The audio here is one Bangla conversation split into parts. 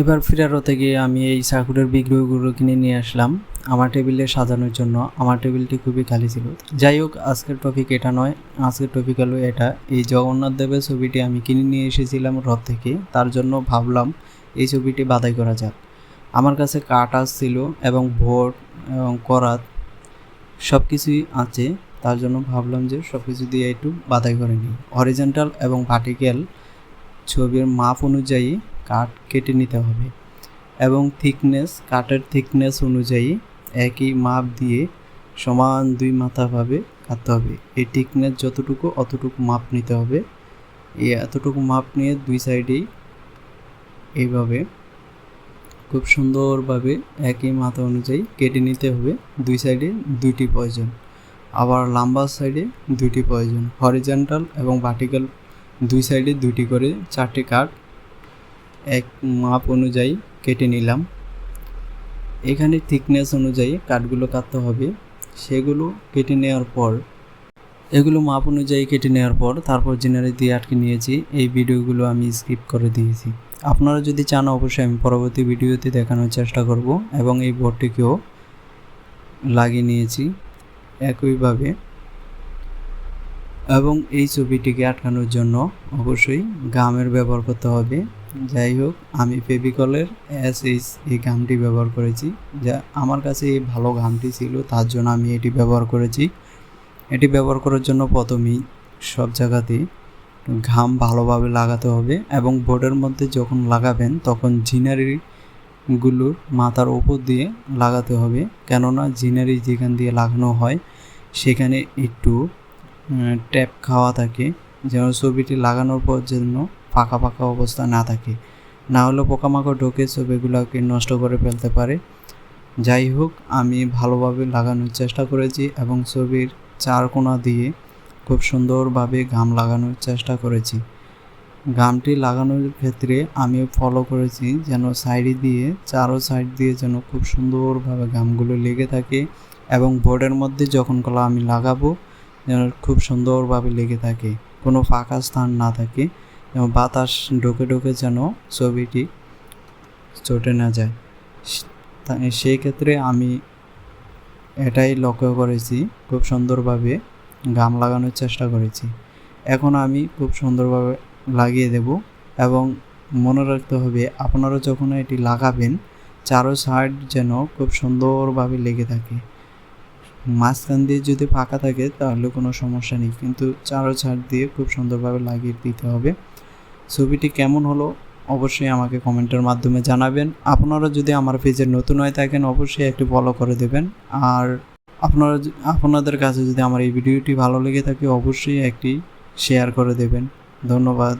এবার ফিরারোতে গিয়ে আমি এই সাকুরের বিগ্রহগুলো কিনে নিয়ে আসলাম আমার টেবিলে সাজানোর জন্য। আমার টেবিলটি খুবই খালি ছিল। যাই হোক, আজকের টপিক এটা নয়। আজকের টপিক হলো এটা। এই জগন্নাথ দেবের ছবিটি আমি কিনে নিয়ে এসেছিলাম রথ থেকে। তার জন্য ভাবলাম এই ছবিটি বাদাই করা যাক। আমার কাছে কাঠ আসছিল এবং ভোট এবং করাত সব কিছুই আছে। তার জন্য ভাবলাম যে সব কিছু দিয়ে একটু বাদাই করে নিই। হরিজেন্টাল এবং ভার্টিক্যাল ছবির মাপ অনুযায়ী কাঠ কেটে নিতে হবে এবং থিকনেস কাঠের থিকনেস অনুযায়ী একই মাপ দিয়ে সমান দুই মাথাভাবে কাটতে হবে। এই থিকনেস যতটুকু অতটুকু মাপ নিতে হবে। এই এতটুকু মাপ নিয়ে দুই সাইডেই এইভাবে খুব সুন্দরভাবে একই মাথা অনুযায়ী কেটে নিতে হবে। দুই সাইডে দুইটি প্রয়োজন। আবার লম্বা সাইডে দুইটি প্রয়োজন। হরিজেন্টাল এবং ভার্টিক্যাল দুই সাইডে দুইটি করে চারটি কাঠ এক মাপ অনুযায়ী কেটে নিলাম। এখানে থিকনেস অনুযায়ী কাঠগুলো কাটতে হবে। সেগুলো কেটে নেওয়ার পর, এগুলো মাপ অনুযায়ী কেটে নেওয়ার পর তারপর জেনারে দিয়ে আটকে নিয়েছি। এই ভিডিওগুলো আমি স্কিপ করে দিয়েছি। আপনারা যদি চান, অবশ্যই আমি পরবর্তী ভিডিওতে দেখানোর চেষ্টা করব এবং এই বোর্ডটিকেও লাগিয়ে নিয়েছি একইভাবে। এবং এই ছবিটিকে আটকানোর জন্য অবশ্যই গামের ব্যবহার করতে হবে। যাই হোক, আমি ফেভিকলের এস এইচ এই গামটি ব্যবহার করেছি। যা আমার কাছে এই ভালো গামটি ছিল, তার জন্য আমি এটি ব্যবহার করেছি। এটি ব্যবহার করার জন্য প্রথমেই সব জায়গাতেই ঘাম ভালোভাবে লাগাতে হবে এবং বোর্ডের মধ্যে যখন লাগাবেন, তখন জিনারিগুলোর মাথার ওপর দিয়ে লাগাতে হবে। কেননা জিনারি যেখান দিয়ে লাগানো হয়, সেখানে একটু ট্যাপ খাওয়া থাকে। যেন ছবিটি লাগানোর পর যেন ফাঁকা ফাঁকা অবস্থা না থাকে। না হলে পোকামাকড় ঢোকে ছবিগুলোকে নষ্ট করে ফেলতে পারে। যাই হোক, আমি ভালোভাবে লাগানোর চেষ্টা করেছি এবং ছবির চার কোণা দিয়ে খুব সুন্দরভাবে ঘাম লাগানোর চেষ্টা করেছি। ঘামটি লাগানোর ক্ষেত্রে আমি ফলো করেছি যেন সাইডে দিয়ে, চারো সাইড দিয়ে যেন খুব সুন্দরভাবে ঘামগুলো লেগে থাকে এবং বোর্ডের মধ্যে যখন কলা আমি লাগাবো, যেন খুব সুন্দরভাবে লেগে থাকে, কোনো ফাঁকা স্থান না থাকে। এবং বাতাস ঢোকে ঢোকে যেন ছবিটি চটে না যায়। সেই ক্ষেত্রে আমি এটাই লক্ষ্য করেছি, খুব সুন্দরভাবে গাম লাগানোর চেষ্টা করেছি। এখন আমি খুব সুন্দরভাবে লাগিয়ে দেব এবং মনে রাখতে হবে, আপনারা যখন এটি লাগাবেন, চারো সাইড যেন খুব সুন্দরভাবে লেগে থাকে। মাঝখান দিয়ে যদি ফাঁকা থাকে, তাহলে কোনো সমস্যা নেই, কিন্তু চারো সাইড দিয়ে খুব সুন্দরভাবে লাগিয়ে দিতে হবে। ছবিটি কেমন হলো অবশ্যই আমাকে কমেন্টের মাধ্যমে জানাবেন। আপনারা যদি আমার পেজে নতুন হয়ে থাকেন, অবশ্যই একটি ফলো করে দেবেন। আর আপনারা আপনাদের কাছে যদি আমার এই ভিডিওটি ভালো লেগে থাকে, অবশ্যই একটি শেয়ার করে দেবেন। ধন্যবাদ।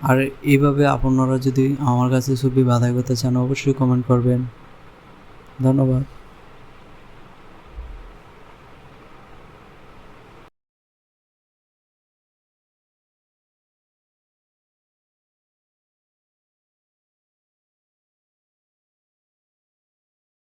আর এইভাবে আপনারা যদি আমার কাছে ছবি বাধাই করতে চান, অবশ্যই কমেন্ট করবেন। ধন্যবাদ।